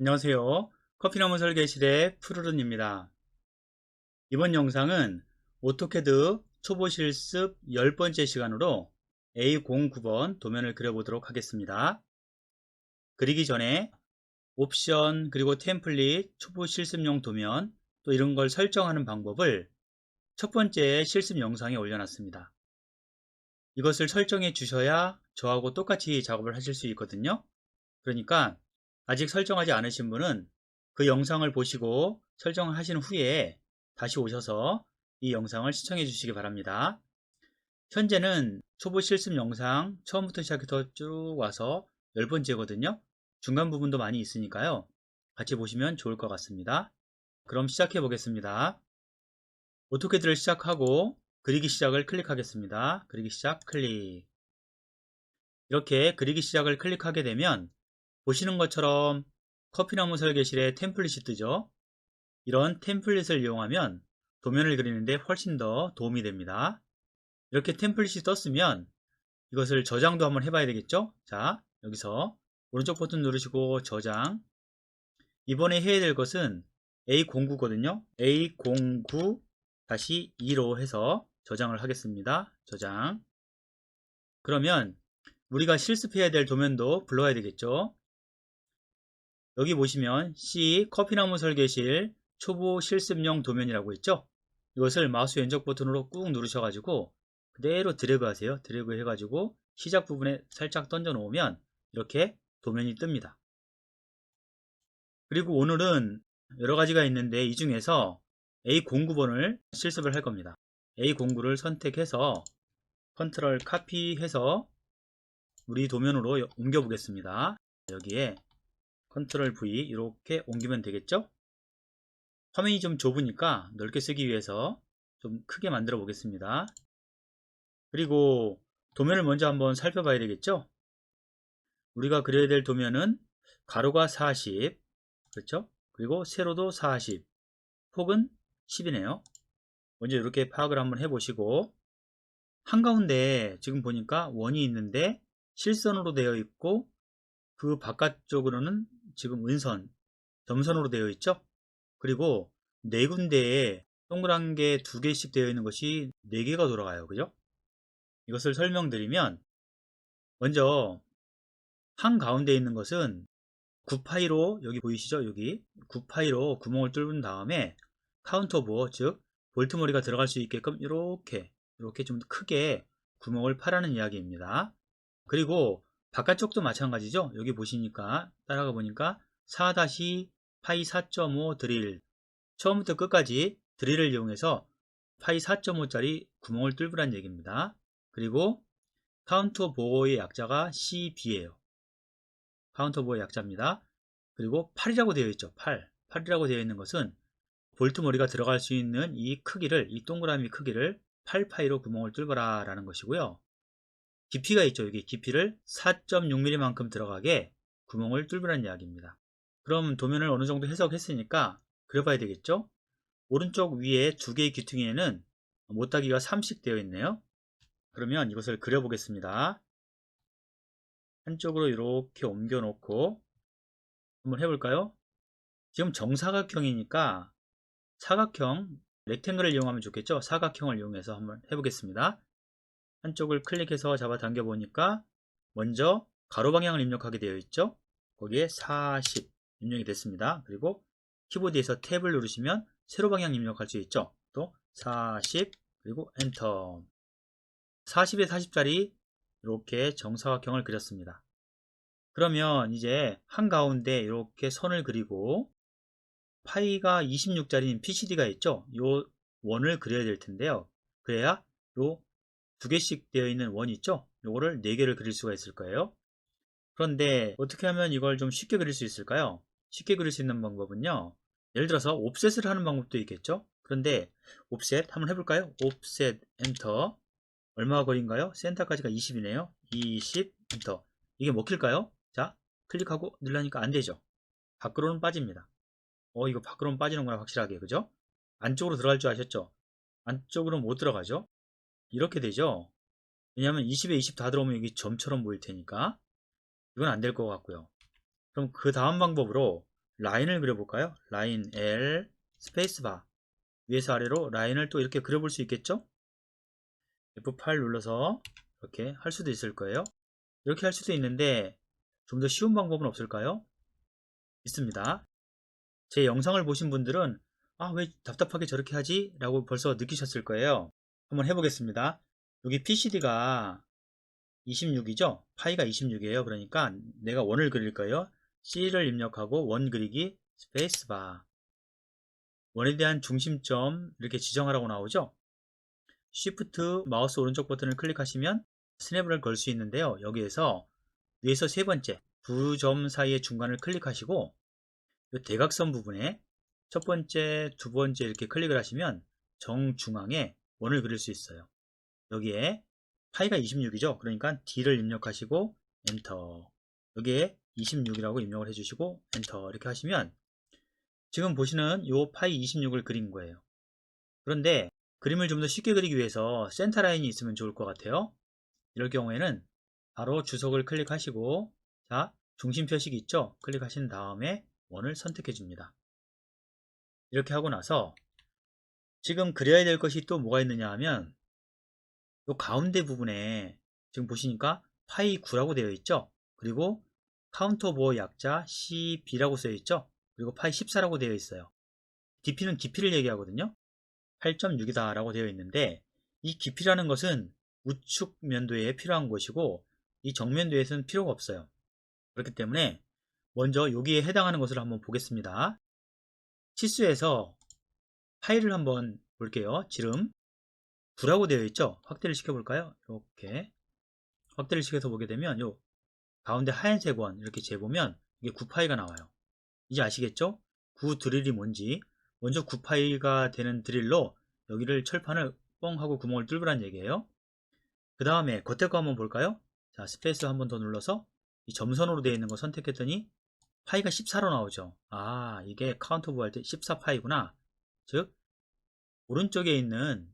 안녕하세요. 커피나무 설계실의 푸르른입니다. 이번 영상은 오토캐드 초보 실습 10번째 시간으로 A09번 도면을 그려보도록 하겠습니다. 그리기 전에 옵션 그리고 템플릿 초보 실습용 도면 또 이런 걸 설정하는 방법을 첫 번째 실습 영상에 올려놨습니다. 이것을 설정해 주셔야 저하고 똑같이 작업을 하실 수 있거든요. 그러니까 아직 설정하지 않으신 분은 그 영상을 보시고 설정하신 후에 다시 오셔서 이 영상을 시청해 주시기 바랍니다. 현재는 초보 실습 영상 처음부터 시작해서 쭉 와서 10번째거든요. 중간 부분도 많이 있으니까요. 같이 보시면 좋을 것 같습니다. 그럼 시작해 보겠습니다. 오토캐드를 시작하고 그리기 시작을 클릭하겠습니다. 그리기 시작 클릭. 이렇게 그리기 시작을 클릭하게 되면 보시는 것처럼 커피나무 설계실에 템플릿이 뜨죠. 이런 템플릿을 이용하면 도면을 그리는데 훨씬 더 도움이 됩니다. 이렇게 템플릿이 떴으면 이것을 저장도 한번 해봐야 되겠죠? 자, 여기서 오른쪽 버튼 누르시고 저장. 이번에 해야 될 것은 A09거든요. A09 다시 2로 해서 저장을 하겠습니다. 저장. 그러면 우리가 실습해야 될 도면도 불러야 되겠죠? 여기 보시면 C 커피나무 설계실 초보 실습용 도면이라고 있죠? 이것을 마우스 왼쪽 버튼으로 꾹 누르셔 가지고 그대로 드래그 하세요. 드래그 해 가지고 시작 부분에 살짝 던져 놓으면 이렇게 도면이 뜹니다. 그리고 오늘은 여러 가지가 있는데 이 중에서 A09번을 실습을 할 겁니다. A09를 선택해서 컨트롤 카피해서 우리 도면으로 옮겨 보겠습니다. 여기에 컨트롤 V 이렇게 옮기면 되겠죠? 화면이 좀 좁으니까 넓게 쓰기 위해서 좀 크게 만들어 보겠습니다. 그리고 도면을 먼저 한번 살펴봐야 되겠죠? 우리가 그려야 될 도면은 가로가 40 그렇죠? 그리고 세로도 40 폭은 10이네요. 먼저 이렇게 파악을 한번 해보시고 한가운데 지금 보니까 원이 있는데 실선으로 되어 있고 그 바깥쪽으로는 지금 은선, 점선으로 되어 있죠? 그리고 네 군데에 동그란 게 두 개씩 되어 있는 것이 네 개가 돌아가요. 그죠? 이것을 설명드리면 먼저 한 가운데 있는 것은 9파이로 여기 보이시죠? 여기 9파이로 구멍을 뚫은 다음에 카운터 보어 즉 볼트머리가 들어갈 수 있게끔 이렇게 이렇게 좀 크게 구멍을 파라는 이야기입니다. 그리고 바깥쪽도 마찬가지죠. 여기 보시니까 따라가 보니까 4-파이 4.5 드릴 처음부터 끝까지 드릴을 이용해서 파이 4.5짜리 구멍을 뚫으란 얘기입니다. 그리고 카운터 보호의 약자가 CB예요. 카운터 보호의 약자입니다. 그리고 8이라고 되어 있죠. 8. 8이라고 되어 있는 것은 볼트 머리가 들어갈 수 있는 이 크기를 이 동그라미 크기를 8파이로 구멍을 뚫어라 라는 것이고요. 깊이가 있죠. 여기 깊이를 4.6mm만큼 들어가게 구멍을 뚫으라는 이야기입니다. 그럼 도면을 어느 정도 해석했으니까 그려봐야 되겠죠? 오른쪽 위에 두 개의 귀퉁이에는 못따기가 3씩 되어 있네요. 그러면 이것을 그려보겠습니다. 한쪽으로 이렇게 옮겨 놓고 한번 해볼까요? 지금 정사각형이니까 사각형, 렉탱글을 이용하면 좋겠죠? 사각형을 이용해서 한번 해보겠습니다. 한쪽을 클릭해서 잡아당겨 보니까 먼저 가로 방향을 입력하게 되어 있죠. 거기에 40 입력이 됐습니다. 그리고 키보드에서 탭을 누르시면 세로 방향 입력할 수 있죠. 또 40 그리고 엔터 40에 40짜리 이렇게 정사각형을 그렸습니다. 그러면 이제 한가운데 이렇게 선을 그리고 파이가 26짜리인 PCD가 있죠. 이 원을 그려야 될 텐데요. 그래야 요 두 개씩 되어 있는 원 있죠? 요거를 네 개를 그릴 수가 있을 거예요. 그런데 어떻게 하면 이걸 좀 쉽게 그릴 수 있을까요? 쉽게 그릴 수 있는 방법은요. 예를 들어서 옵셋을 하는 방법도 있겠죠? 그런데 옵셋 한번 해볼까요? 옵셋 엔터 얼마가 거리인가요? 센터까지가 20이네요. 20 엔터 이게 먹힐까요? 자 클릭하고 늘라니까 안되죠. 밖으로는 빠집니다. 어 이거 밖으로는 빠지는구나 확실하게 그죠? 안쪽으로 들어갈 줄 아셨죠? 안쪽으로 못 들어가죠? 이렇게 되죠? 왜냐하면 20에 20 다 들어오면 여기 점처럼 보일 테니까 이건 안 될 것 같고요. 그럼 그 다음 방법으로 라인을 그려볼까요? 라인 L 스페이스바 위에서 아래로 라인을 또 이렇게 그려볼 수 있겠죠? F8 눌러서 이렇게 할 수도 있을 거예요. 이렇게 할 수도 있는데 좀 더 쉬운 방법은 없을까요? 있습니다. 제 영상을 보신 분들은 아 왜 답답하게 저렇게 하지? 라고 벌써 느끼셨을 거예요. 한번 해보겠습니다. 여기 PCD가 26이죠? 파이가 26이에요. 그러니까 내가 원을 그릴 거예요. C를 입력하고 원 그리기 스페이스바 원에 대한 중심점 이렇게 지정하라고 나오죠? Shift 마우스 오른쪽 버튼을 클릭하시면 스냅을 걸 수 있는데요. 여기에서 위에서 세 번째 두 점 사이의 중간을 클릭하시고 이 대각선 부분에 첫 번째, 두 번째 이렇게 클릭을 하시면 정중앙에 원을 그릴 수 있어요. 여기에 파이가 26이죠. 그러니까 D를 입력하시고 엔터 여기에 26이라고 입력을 해주시고 엔터 이렇게 하시면 지금 보시는 요 파이 26을 그린 거예요. 그런데 그림을 좀 더 쉽게 그리기 위해서 센터 라인이 있으면 좋을 것 같아요. 이럴 경우에는 바로 주석을 클릭하시고 자 중심 표식이 있죠. 클릭하신 다음에 원을 선택해 줍니다. 이렇게 하고 나서 지금 그려야 될 것이 또 뭐가 있느냐 하면 요 가운데 부분에 지금 보시니까 파이 9라고 되어 있죠. 그리고 카운터 보어 약자 CB라고 쓰여 있죠. 그리고 파이 14라고 되어 있어요. 깊이는 깊이를 얘기하거든요. 8.6이다 라고 되어 있는데 이 깊이라는 것은 우측 면도에 필요한 것이고 이 정면도에서는 필요가 없어요. 그렇기 때문에 먼저 여기에 해당하는 것을 한번 보겠습니다. 치수에서 파일을 한번 볼게요. 지름 9라고 되어 있죠. 확대를 시켜볼까요? 이렇게 확대를 시켜서 보게 되면 요 가운데 하얀색 원 이렇게 재보면 이게 9파이가 나와요. 이제 아시겠죠? 9 드릴이 뭔지 먼저 9파이가 되는 드릴로 여기를 철판을 뻥 하고 구멍을 뚫으란 얘기예요. 그 다음에 겉에 거 한번 볼까요? 자 스페이스 한번 더 눌러서 이 점선으로 되어 있는 거 선택했더니 파이가 14로 나오죠. 아 이게 카운터 부할 때 14파이구나. 즉 오른쪽에 있는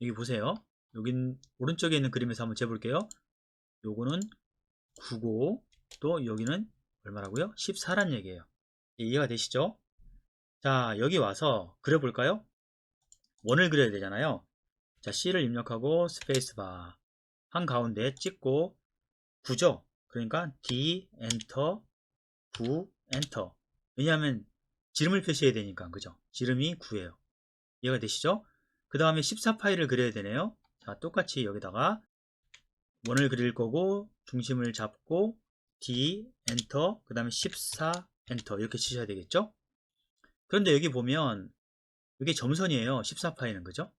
여기 보세요. 여긴 오른쪽에 있는 그림에서 한번 재볼게요. 요거는 9고 또 여기는 얼마라고요? 14란 얘기예요. 이해가 되시죠? 자 여기 와서 그려볼까요? 원을 그려야 되잖아요. 자 C를 입력하고 스페이스바 한가운데 찍고 9죠? 그러니까 D 엔터 9 엔터 왜냐하면 지름을 표시해야 되니까 그죠? 지름이 9예요. 이해가 되시죠? 그 다음에 14파일을 그려야 되네요. 자 똑같이 여기다가 원을 그릴 거고 중심을 잡고 D 엔터 그 다음에 14 엔터 이렇게 치셔야 되겠죠? 그런데 여기 보면 이게 점선이에요. 14파이는 그죠?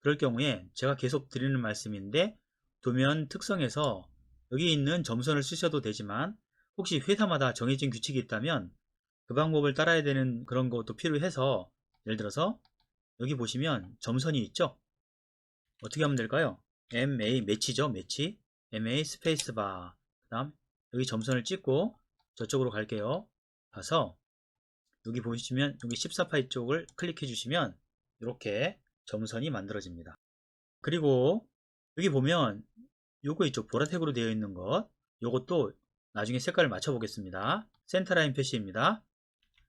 그럴 경우에 제가 계속 드리는 말씀인데 도면 특성에서 여기 있는 점선을 쓰셔도 되지만 혹시 회사마다 정해진 규칙이 있다면 그 방법을 따라야 되는 그런 것도 필요해서 예를 들어서 여기 보시면 점선이 있죠? 어떻게 하면 될까요? MA 매치죠 매치 MA 스페이스바 그 다음 여기 점선을 찍고 저쪽으로 갈게요. 가서 여기 보시면 여기 14파이 쪽을 클릭해 주시면 이렇게 점선이 만들어집니다. 그리고 여기 보면 요거 있죠? 보라색으로 되어 있는 것. 요것도 나중에 색깔을 맞춰 보겠습니다. 센터라인 표시입니다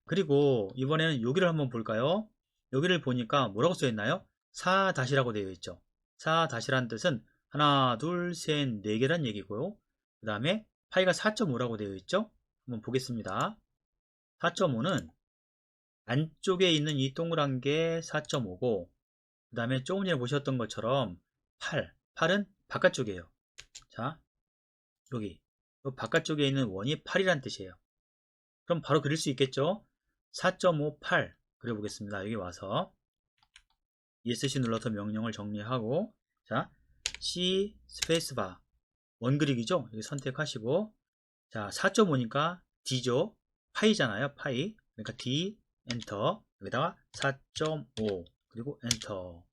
그리고 이번에는 여기를 한번 볼까요? 여기를 보니까 뭐라고 써 있나요? 4-라고 되어 있죠. 4-라는 뜻은 하나 둘 셋 네 개란 얘기고요. 그 다음에 파이가 4.5라고 되어 있죠? 한번 보겠습니다. 4.5는 안쪽에 있는 이 동그란 게 4.5고 그 다음에 조금 전에 보셨던 것처럼 8 8은 바깥쪽이에요. 자 여기. 바깥쪽에 있는 원이 8이란 뜻이에요. 그럼 바로 그릴 수 있겠죠 4.58 그려보겠습니다. 여기 와서 ESC 눌러서 명령을 정리하고 자 C 스페이스바 원그릭이죠? 여기 선택하시고 자 4.5니까 D죠? 파이잖아요 파이. 그러니까 D 엔터. 여기다가 4.5 그리고 엔터.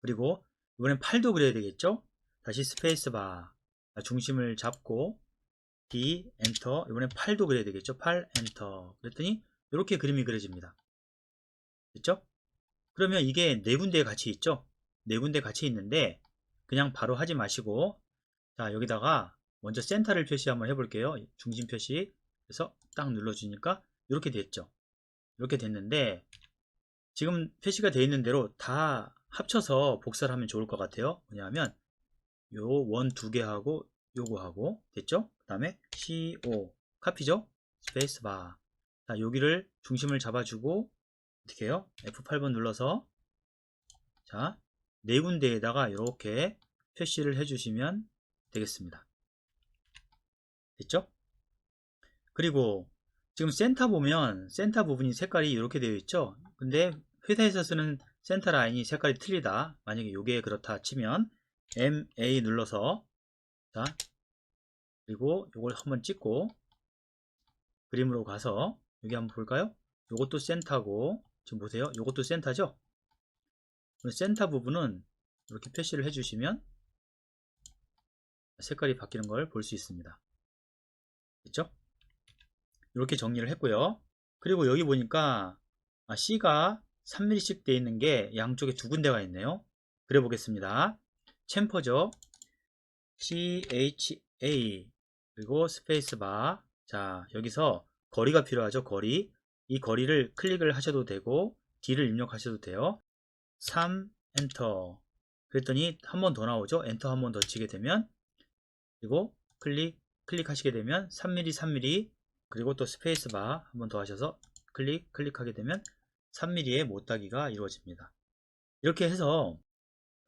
그리고 이번엔 8도 그려야 되겠죠? 다시 스페이스바. 중심을 잡고 D 엔터. 이번엔 8도 그려야 되겠죠? 8 엔터. 그랬더니 이렇게 그림이 그려집니다 됐죠 그러면 이게 네 군데 같이 있죠 네 군데 같이 있는데 그냥 바로 하지 마시고 자 여기다가 먼저 센터를 표시 한번 해볼게요 중심 표시 그래서 딱 눌러주니까 이렇게 됐죠. 이렇게 됐는데 지금 표시가 되어 있는 대로 다 합쳐서 복사를 하면 좋을 것 같아요. 왜냐하면 요 원 두 개 하고 요거 하고 됐죠? 그 다음에 CO 카피죠? 스페이스바 자 여기를 중심을 잡아주고 어떻게 해요? F8번 눌러서 자 네 군데에다가 이렇게 표시를 해주시면 되겠습니다. 됐죠? 그리고 지금 센터 보면 센터 부분이 색깔이 이렇게 되어 있죠? 근데 회사에서 쓰는 센터 라인이 색깔이 틀리다. 만약에 이게 그렇다 치면 MA 눌러서 자 그리고 이걸 한번 찍고 그림으로 가서 여기 한번 볼까요? 이것도 센터고 지금 보세요. 이것도 센터죠? 센터 부분은 이렇게 표시를 해주시면 색깔이 바뀌는 걸 볼 수 있습니다. 됐죠? 이렇게 정리를 했고요. 그리고 여기 보니까 아, C가 3mm씩 되어 있는 게 양쪽에 두 군데가 있네요. 그래 보겠습니다. 챔퍼죠. CHA 그리고 스페이스바 자 여기서 거리가 필요하죠. 거리 이 거리를 클릭을 하셔도 되고 D를 입력하셔도 돼요. 3 엔터 그랬더니 한 번 더 나오죠. 엔터 한 번 더 치게 되면 그리고 클릭 클릭하시게 되면 3mm 3mm 그리고 또 스페이스바 한 번 더 하셔서 클릭 클릭하게 되면 3mm의 못따기가 이루어집니다. 이렇게 해서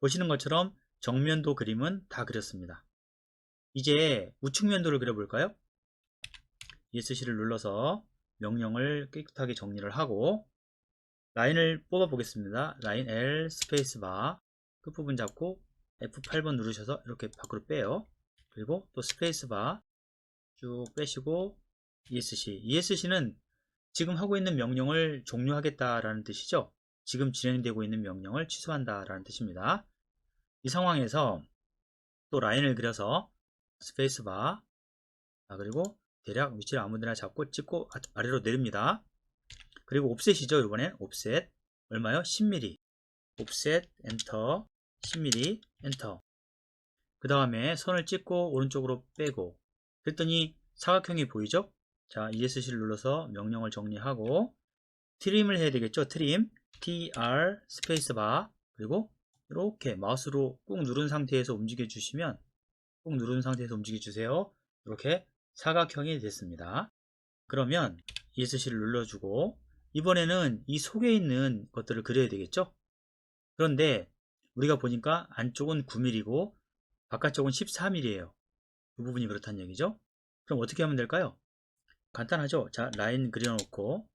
보시는 것처럼 정면도 그림은 다 그렸습니다. 이제 우측면도를 그려볼까요? ESC를 눌러서 명령을 깨끗하게 정리를 하고 라인을 뽑아 보겠습니다. 라인 L 스페이스바 끝부분 잡고 F8번 누르셔서 이렇게 밖으로 빼요. 그리고 또 스페이스바 쭉 빼시고 ESC ESC는 지금 하고 있는 명령을 종료하겠다라는 뜻이죠. 지금 진행되고 있는 명령을 취소한다라는 뜻입니다. 이 상황에서 또 라인을 그려서 스페이스바 자, 그리고 대략 위치를 아무데나 잡고 찍고 아, 아래로 내립니다. 그리고 옵셋이죠. 이번엔 옵셋 얼마요? 10mm 옵셋 엔터 10mm 엔터 그 다음에 선을 찍고 오른쪽으로 빼고 그랬더니 사각형이 보이죠? 자 ESC를 눌러서 명령을 정리하고 트림을 해야 되겠죠? 트림 TR 스페이스바 그리고 이렇게 마우스로 꾹 누른 상태에서 움직여 주시면 꾹 누른 상태에서 움직여 주세요. 이렇게 사각형이 됐습니다. 그러면 ESC를 눌러주고 이번에는 이 속에 있는 것들을 그려야 되겠죠? 그런데 우리가 보니까 안쪽은 9mm고 바깥쪽은 14mm예요. 그 부분이 그렇다는 얘기죠. 그럼 어떻게 하면 될까요? 간단하죠. 자, 라인 그려놓고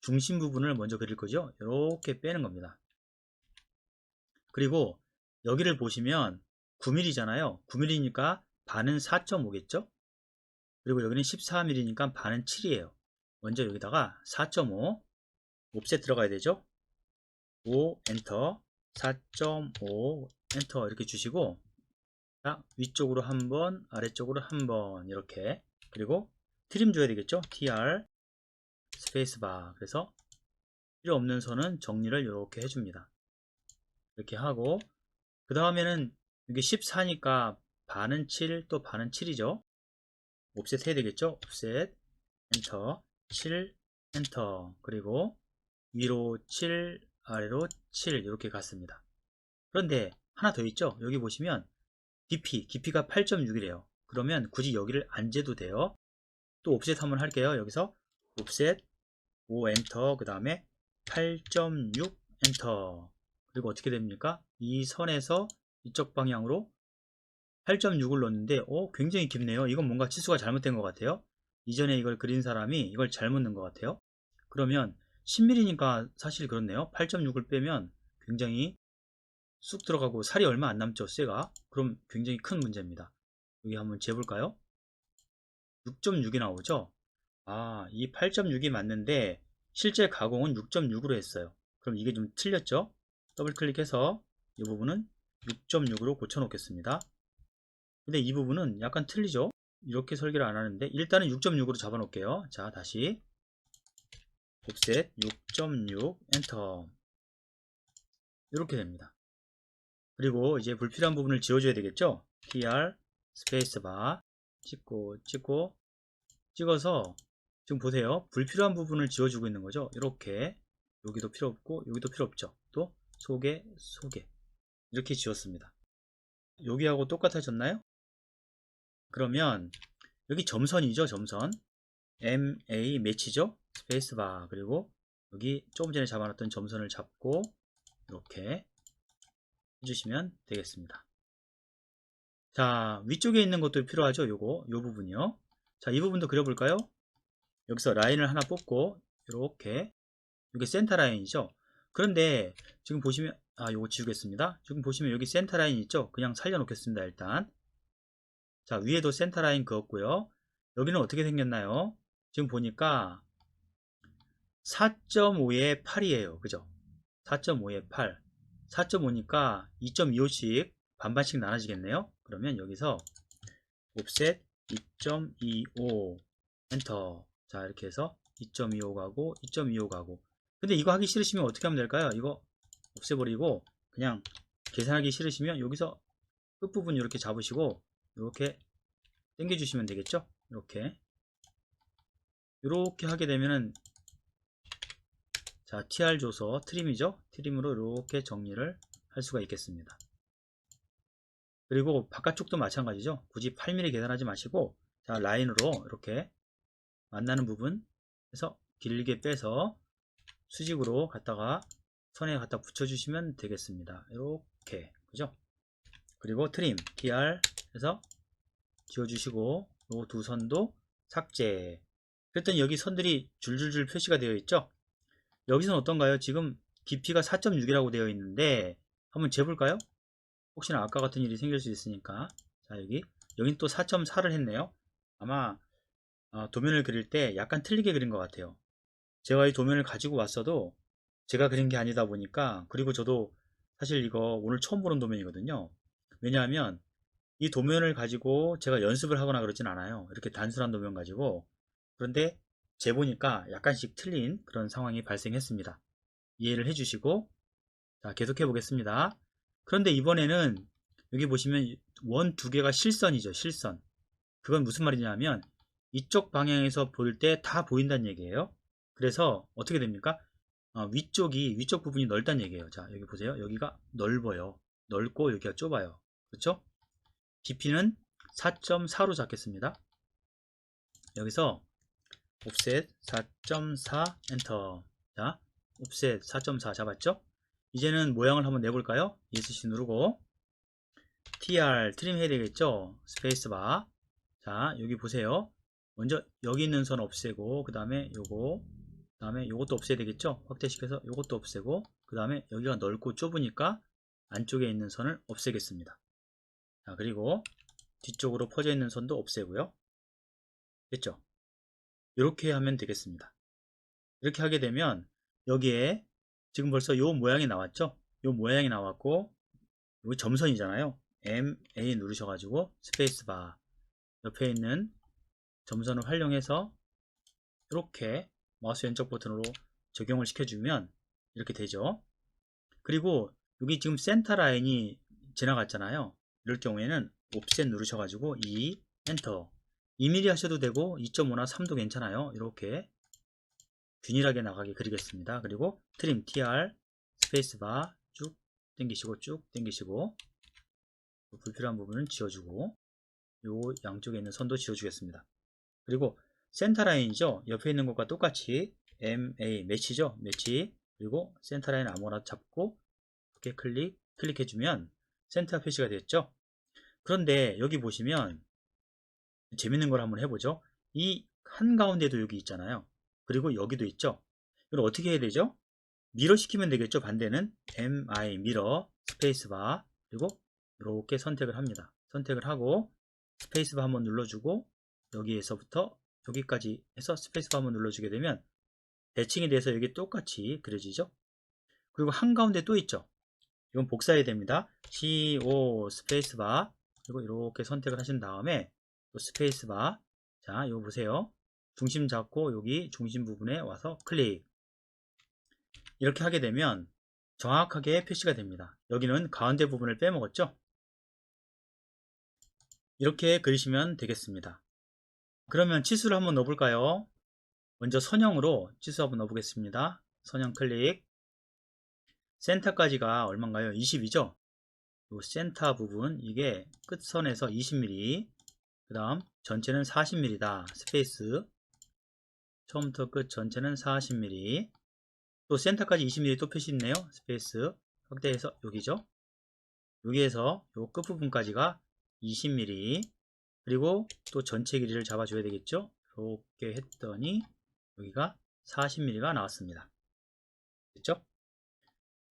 중심 부분을 먼저 그릴 거죠. 이렇게 빼는 겁니다. 그리고 여기를 보시면 9mm잖아요. 9mm니까 반은 4.5겠죠? 그리고 여기는 14mm니까 반은 7이에요. 먼저 여기다가 4.5 옵셋 들어가야 되죠? 5 엔터 4.5 엔터 이렇게 주시고 자, 위쪽으로 한 번 아래쪽으로 한 번 이렇게 그리고 트림 줘야 되겠죠? tr 스페이스바 그래서 필요 없는 선은 정리를 이렇게 해줍니다. 이렇게 하고 그 다음에는 이게 14니까 반은 7, 또 반은 7이죠. 옵셋 해야 되겠죠? 옵셋 엔터 7 엔터 그리고 위로 7 아래로 7 이렇게 갔습니다. 그런데 하나 더 있죠? 여기 보시면 DP, 깊이가 8.6이래요. 그러면 굳이 여기를 안 재도 돼요. 또 옵셋 한번 할게요. 여기서 옵셋 5 엔터 그 다음에 8.6 엔터 그리고 어떻게 됩니까? 이 선에서 이쪽 방향으로 8.6을 넣었는데 어, 굉장히 깊네요. 이건 뭔가 치수가 잘못된 것 같아요. 이전에 이걸 그린 사람이 이걸 잘못 넣은 것 같아요. 그러면 10mm니까 사실 그렇네요. 8.6을 빼면 굉장히 쑥 들어가고 살이 얼마 안 남죠, 쇠가. 그럼 굉장히 큰 문제입니다. 여기 한번 재볼까요? 6.6이 나오죠? 아, 이 8.6이 맞는데 실제 가공은 6.6으로 했어요. 그럼 이게 좀 틀렸죠? 더블 클릭해서 이 부분은 6.6으로 고쳐 놓겠습니다. 근데 이 부분은 약간 틀리죠? 이렇게 설계를 안 하는데 일단은 6.6으로 잡아 놓을게요. 자, 다시 옵셋 6.6 엔터 이렇게 됩니다. 그리고 이제 불필요한 부분을 지워줘야 되겠죠? tr 스페이스바 찍고 찍고 찍어서 지금 보세요. 불필요한 부분을 지워주고 있는 거죠. 이렇게 여기도 필요 없고 여기도 필요 없죠. 또 속에 속에 이렇게 지웠습니다. 여기하고 똑같아졌나요? 그러면 여기 점선이죠. 점선 MA 매치죠. 스페이스바 그리고 여기 조금 전에 잡아놨던 점선을 잡고 이렇게 해주시면 되겠습니다. 자 위쪽에 있는 것도 필요하죠. 요거 요 부분이요. 자 이 부분도 그려볼까요? 여기서 라인을 하나 뽑고 이렇게 이게 센터 라인이죠. 그런데 지금 보시면 아 요거 지우겠습니다. 지금 보시면 여기 센터 라인 있죠. 그냥 살려 놓겠습니다. 일단 자 위에도 센터 라인 그었고요. 여기는 어떻게 생겼나요? 지금 보니까 4.5에 8이에요. 그죠? 4.5에 8. 4.5니까 2.25씩 반반씩 나눠지겠네요. 그러면 여기서 옵셋 2.25 엔터. 자, 이렇게 해서 2.25 가고 2.25 가고. 근데 이거 하기 싫으시면 어떻게 하면 될까요? 이거 없애버리고 그냥 계산하기 싫으시면 여기서 끝부분 이렇게 잡으시고 이렇게 당겨주시면 되겠죠? 이렇게. 이렇게 하게 되면은 자 tr 줘서 트림이죠? 트림으로 이렇게 정리를 할 수가 있겠습니다. 그리고 바깥쪽도 마찬가지죠? 굳이 8mm 계산하지 마시고 자 라인으로 이렇게 만나는 부분 해서 길게 빼서 수직으로 갖다가 선에 갖다 붙여주시면 되겠습니다. 이렇게. 그죠? 그리고 트림 tr 해서 지워주시고 요두 선도 삭제. 그랬더니 여기 선들이 줄줄줄 표시가 되어 있죠? 여기서는 어떤가요? 지금 깊이가 4.6이라고 되어 있는데 한번 재볼까요? 혹시나 아까 같은 일이 생길 수 있으니까. 자 여기. 여긴 또 4.4를 했네요. 아마 어, 도면을 그릴 때 약간 틀리게 그린 것 같아요. 제가 이 도면을 가지고 왔어도 제가 그린 게 아니다 보니까 그리고 저도 사실 이거 오늘 처음 보는 도면이거든요. 왜냐하면 이 도면을 가지고 제가 연습을 하거나 그러진 않아요. 이렇게 단순한 도면 가지고. 그런데 재보니까 약간씩 틀린 그런 상황이 발생했습니다. 이해를 해주시고 자 계속해 보겠습니다. 그런데 이번에는 여기 보시면 원 두 개가 실선이죠. 실선. 그건 무슨 말이냐면 이쪽 방향에서 볼 때 다 보인다는 얘기예요. 그래서 어떻게 됩니까? 어, 위쪽이 위쪽 부분이 넓다는 얘기예요. 자 여기 보세요. 여기가 넓어요. 넓고 여기가 좁아요. 그렇죠? 깊이는 4.4로 잡겠습니다. 여기서 옵셋 4.4 엔터 자 옵셋 4.4 잡았죠? 이제는 모양을 한번 내볼까요? ESC 누르고 TR 트림 해야 되겠죠? 스페이스바 자 여기 보세요 먼저 여기 있는 선 없애고 그 다음에 요거 그 다음에 요것도 없애야 되겠죠? 확대시켜서 요것도 없애고 그 다음에 여기가 넓고 좁으니까 안쪽에 있는 선을 없애겠습니다. 자, 그리고 뒤쪽으로 퍼져 있는 선도 없애고요. 됐죠? 이렇게 하면 되겠습니다. 이렇게 하게 되면 여기에 지금 벌써 요 모양이 나왔죠? 요 모양이 나왔고 여기 점선이잖아요. M, A 누르셔가지고 스페이스바 옆에 있는 점선을 활용해서 이렇게 마우스 왼쪽 버튼으로 적용을 시켜주면 이렇게 되죠. 그리고 여기 지금 센터 라인이 지나갔잖아요. 이럴 경우에는 옵셋 누르셔가지고 2 엔터. 2mm 하셔도 되고 2.5나 3도 괜찮아요. 이렇게 균일하게 나가게 그리겠습니다. 그리고 트림 tr 스페이스바 쭉 당기시고 쭉 당기시고 불필요한 부분은 지워주고 요 양쪽에 있는 선도 지워주겠습니다. 그리고 센터 라인이죠. 옆에 있는 것과 똑같이 MA 매치죠. 매치. 그리고 센터 라인 아무거나 잡고 이렇게 클릭 클릭해주면 센터 표시가 됐죠 그런데 여기 보시면 재밌는 걸 한번 해보죠. 이 한가운데도 여기 있잖아요. 그리고 여기도 있죠. 이걸 어떻게 해야 되죠? 미러 시키면 되겠죠. 반대는 MI 미러 스페이스바 그리고 이렇게 선택을 합니다. 선택을 하고 스페이스바 한번 눌러주고 여기에서부터 여기까지 해서 스페이스바 한번 눌러주게 되면 대칭이 돼서 여기 똑같이 그려지죠. 그리고 한가운데 또 있죠. 이건 복사해야 됩니다. CO 스페이스바 그리고 이렇게 선택을 하신 다음에 또 스페이스바 자 이거 보세요 중심 잡고 여기 중심 부분에 와서 클릭 이렇게 하게 되면 정확하게 표시가 됩니다 여기는 가운데 부분을 빼먹었죠 이렇게 그리시면 되겠습니다 그러면 치수를 한번 넣어볼까요? 먼저 선형으로 치수 한번 넣어보겠습니다. 선형 클릭. 센터까지가 얼마인가요? 20이죠? 요 센터 부분 이게 끝선에서 20mm 그 다음 전체는 40mm다. 스페이스 처음부터 끝 전체는 40mm 또 센터까지 20mm 또 표시 있네요. 스페이스 확대해서 여기죠. 여기에서 요 끝부분까지가 20mm 그리고 또 전체 길이를 잡아줘야 되겠죠. 이렇게 했더니 여기가 40mm가 나왔습니다. 됐죠?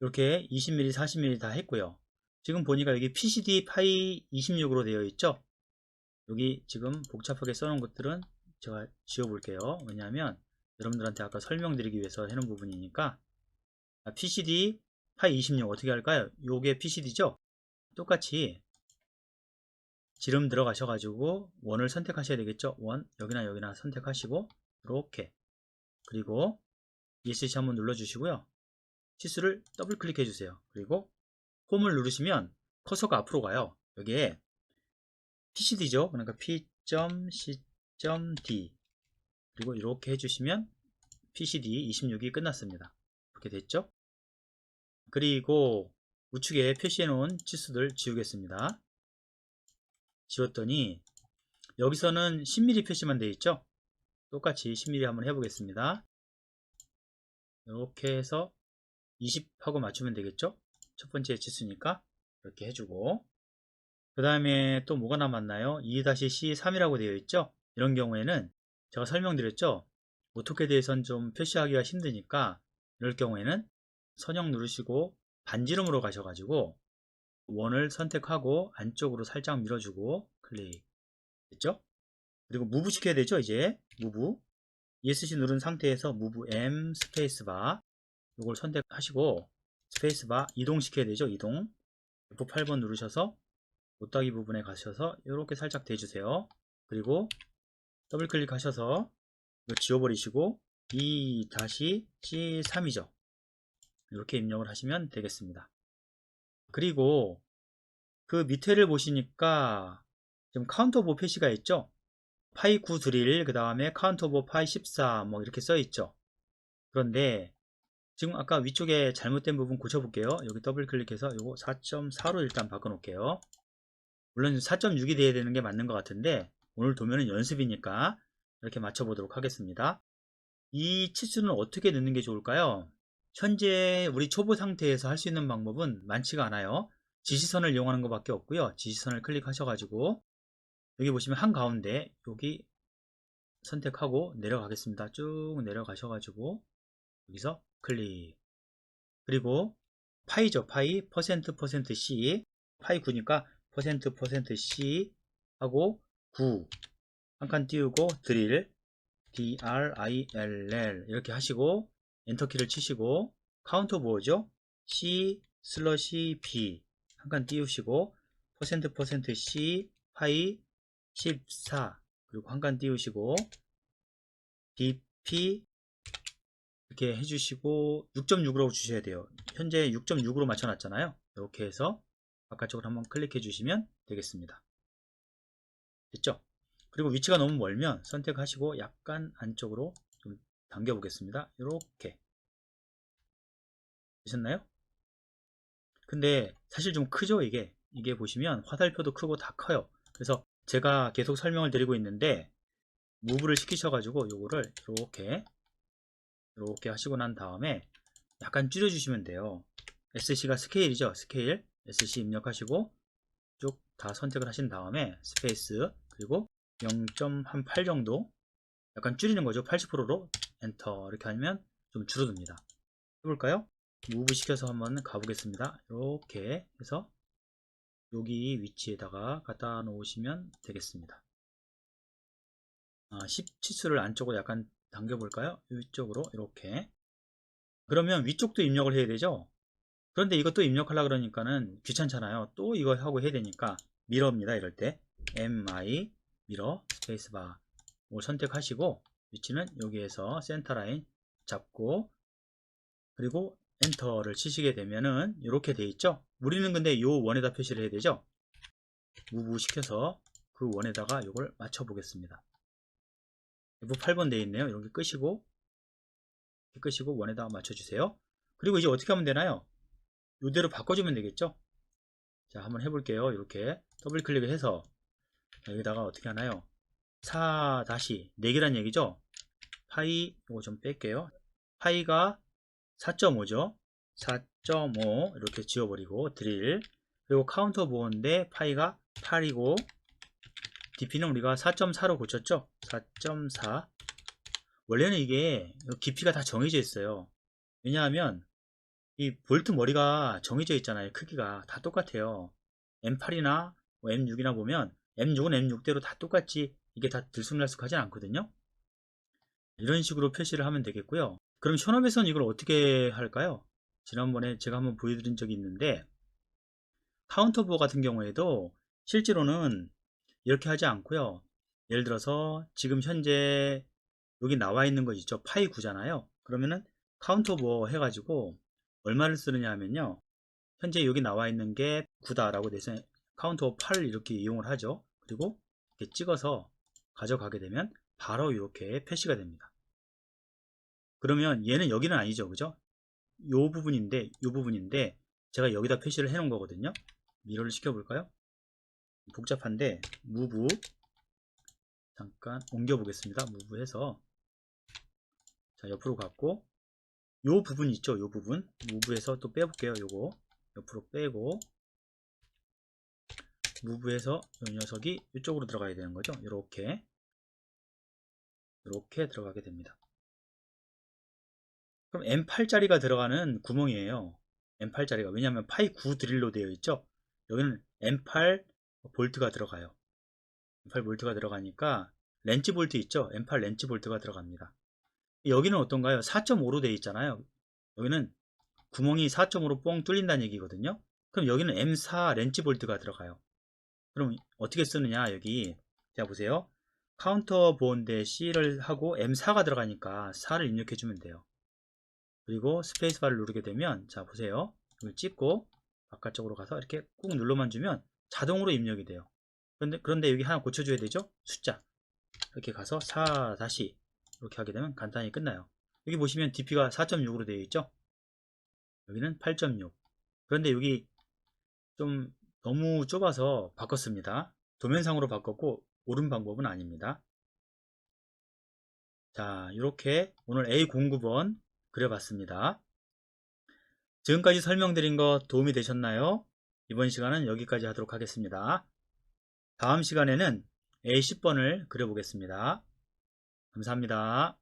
이렇게 20mm, 40mm 다 했고요. 지금 보니까 여기 PCD 파이 26으로 되어 있죠. 여기 지금 복잡하게 써놓은 것들은 제가 지워볼게요. 왜냐하면 여러분들한테 아까 설명드리기 위해서 해놓은 부분이니까 PCD 파이 26 어떻게 할까요? 요게 PCD죠? 똑같이 지름 들어가셔가지고 원을 선택하셔야 되겠죠? 원 여기나 여기나 선택하시고 이렇게 그리고 ESC 한번 눌러주시고요. 치수를 더블 클릭해 주세요. 그리고 홈을 누르시면 커서가 앞으로 가요. 여기에 PCD죠. 그러니까 P.C.D 그리고 이렇게 해주시면 PCD 26이 끝났습니다. 이렇게 됐죠? 그리고 우측에 표시해 놓은 치수들 지우겠습니다. 지웠더니 여기서는 10mm 표시만 되어 있죠? 똑같이 10mm 한번 해보겠습니다. 이렇게 해서 20하고 맞추면 되겠죠? 첫 번째 치수니까 이렇게 해주고 그 다음에 또 뭐가 남았나요? 2-C3이라고 되어 있죠? 이런 경우에는 제가 설명드렸죠? 오토캐드에선 좀 표시하기가 힘드니까 이럴 경우에는 선형 누르시고 반지름으로 가셔가지고 원을 선택하고 안쪽으로 살짝 밀어주고 클릭 됐죠? 그리고 무브 시켜야 되죠 이제 무브 ESC 누른 상태에서 무브 M 스페이스바 이걸 선택하시고 스페이스바 이동시켜야 되죠? 이동. F8번 누르셔서 못따기 부분에 가셔서 이렇게 살짝 대주세요. 그리고 더블 클릭하셔서 지워버리시고 2-C3이죠. 이렇게 입력을 하시면 되겠습니다. 그리고 그 밑에를 보시니까 지금 카운터 보 표시가 있죠? 파이 9 드릴 그 다음에 카운터 보 파이 14 뭐 이렇게 써 있죠? 그런데 지금 아까 위쪽에 잘못된 부분 고쳐볼게요 여기 더블 클릭해서 이거 4.4로 일단 바꿔 놓을게요 물론 4.6이 돼야 되는 게 맞는 것 같은데 오늘 도면은 연습이니까 이렇게 맞춰 보도록 하겠습니다 이 치수는 어떻게 넣는 게 좋을까요 현재 우리 초보 상태에서 할 수 있는 방법은 많지가 않아요. 지시선을 이용하는 것밖에 없고요. 지시선을 클릭하셔가지고 여기 보시면 한가운데 여기 선택하고 내려가겠습니다. 쭉 내려가셔가지고 여기서 클릭. 그리고 파이죠. 파이. 퍼센트 퍼센트 C. 파이 9니까 퍼센트 퍼센트 C 하고 9 한 칸 띄우고 드릴. DRILL 이렇게 하시고 엔터키를 치시고 카운터 보호죠? C 슬러시 B. 한 칸 띄우시고 퍼센트 퍼센트 C 파이 14 그리고 한 칸 띄우시고 BP 이렇게 해주시고 6.6으로 주셔야 돼요. 현재 6.6으로 맞춰놨잖아요. 이렇게 해서 바깥쪽으로 한번 클릭해 주시면 되겠습니다. 됐죠? 그리고 위치가 너무 멀면 선택하시고 약간 안쪽으로 당겨 보겠습니다. 이렇게. 되셨나요? 근데 사실 좀 크죠 이게? 이게 보시면 화살표도 크고 다 커요. 그래서 제가 계속 설명을 드리고 있는데 무브를 시키셔 가지고 요거를 이렇게 이렇게 하시고 난 다음에 약간 줄여 주시면 돼요. SC가 스케일이죠? 스케일. SC 입력하시고 쭉 다 선택을 하신 다음에 스페이스 그리고 0.8 정도 약간 줄이는 거죠. 80%로 엔터 이렇게 하면 좀 줄어듭니다. 해볼까요? 무브 시켜서 한번 가보겠습니다. 이렇게 해서 여기 위치에다가 갖다 놓으시면 되겠습니다. 아, 10 치수를 안쪽으로 약간 당겨 볼까요? 위쪽으로 이렇게. 그러면 위쪽도 입력을 해야 되죠? 그런데 이것도 입력하려 그러니까는 귀찮잖아요. 또 이거 하고 해야 되니까 미러입니다 이럴 때. Mi 미러 스페이스바. 를 선택하시고 위치는 여기에서 센터 라인 잡고 그리고 엔터를 치시게 되면은 이렇게 돼 있죠? 우리는 근데 이 원에다 표시를 해야 되죠? 무브 시켜서 그 원에다가 이걸 맞춰 보겠습니다 F8번 되어 있네요. 이렇게 끄시고 끄시고 원에다가 맞춰주세요. 그리고 이제 어떻게 하면 되나요? 이대로 바꿔주면 되겠죠? 자 한번 해볼게요. 이렇게 더블 클릭을 해서 여기다가 어떻게 하나요? 4 다시 4개란 얘기죠? 파이 이거 좀 뺄게요. 파이가 4.5죠? 4.5 이렇게 지워버리고 드릴 그리고 카운터 보호인데 파이가 8이고 DP는 우리가 4.4로 고쳤죠? 4.4 원래는 이게 깊이가 다 정해져 있어요. 왜냐하면 이 볼트 머리가 정해져 있잖아요. 크기가 다 똑같아요. M8이나 M6이나 보면 M6은 M6대로 다 똑같지 이게 다 들쑥날쑥하진 않거든요. 이런 식으로 표시를 하면 되겠고요. 그럼 현업에서는 이걸 어떻게 할까요? 지난번에 제가 한번 보여드린 적이 있는데 카운터 보호 같은 경우에도 실제로는 이렇게 하지 않고요. 예를 들어서 지금 현재 여기 나와 있는 거 있죠. 파이 9잖아요. 그러면은 카운터 보호 해가지고 얼마를 쓰느냐 하면요. 현재 여기 나와 있는 게 9다라고 돼서 카운터 8을 이렇게 이용을 하죠. 그리고 이렇게 찍어서 가져가게 되면 바로 이렇게 표시가 됩니다. 그러면 얘는 여기는 아니죠. 그죠? 요 부분인데, 요 부분인데 제가 여기다 표시를 해 놓은 거거든요. 미러를 시켜 볼까요? 복잡한데 무브 잠깐 옮겨 보겠습니다. 무브 해서 자 옆으로 갖고 요 부분 있죠? 요 부분. 무브해서 또 빼볼게요 요거. 옆으로 빼고 무브해서 이 녀석이 이쪽으로 들어가야 되는 거죠? 이렇게. 이렇게 들어가게 됩니다. 그럼 M8짜리가 들어가는 구멍이에요. M8짜리가. 왜냐하면 파이 9 드릴로 되어 있죠? 여기는 M8 볼트가 들어가요 M8 볼트가 들어가니까 렌치 볼트 있죠 M8 렌치 볼트가 들어갑니다 여기는 어떤가요? 4.5로 되어 있잖아요. 여기는 구멍이 4.5로 뻥 뚫린다는 얘기거든요. 그럼 여기는 M4 렌치 볼트가 들어가요. 그럼 어떻게 쓰느냐 여기 자 보세요. 카운터 보온데 C를 하고 M4가 들어가니까 4를 입력해 주면 돼요. 그리고 스페이스바를 누르게 되면 자 보세요. 이걸 찍고 바깥쪽으로 가서 이렇게 꾹 눌러만 주면 자동으로 입력이 돼요. 그런데 그런데 여기 하나 고쳐줘야 되죠? 숫자 이렇게 가서 4 다시 이렇게 하게 되면 간단히 끝나요. 여기 보시면 DP가 4.6으로 되어 있죠? 여기는 8.6. 그런데 여기 좀 너무 좁아서 바꿨습니다. 도면상으로 바꿨고 옳은 방법은 아닙니다. 자, 이렇게 오늘 A09번 그려봤습니다. 지금까지 설명드린 거 도움이 되셨나요? 이번 시간은 여기까지 하도록 하겠습니다. 다음 시간에는 A10번을 그려보겠습니다. 감사합니다.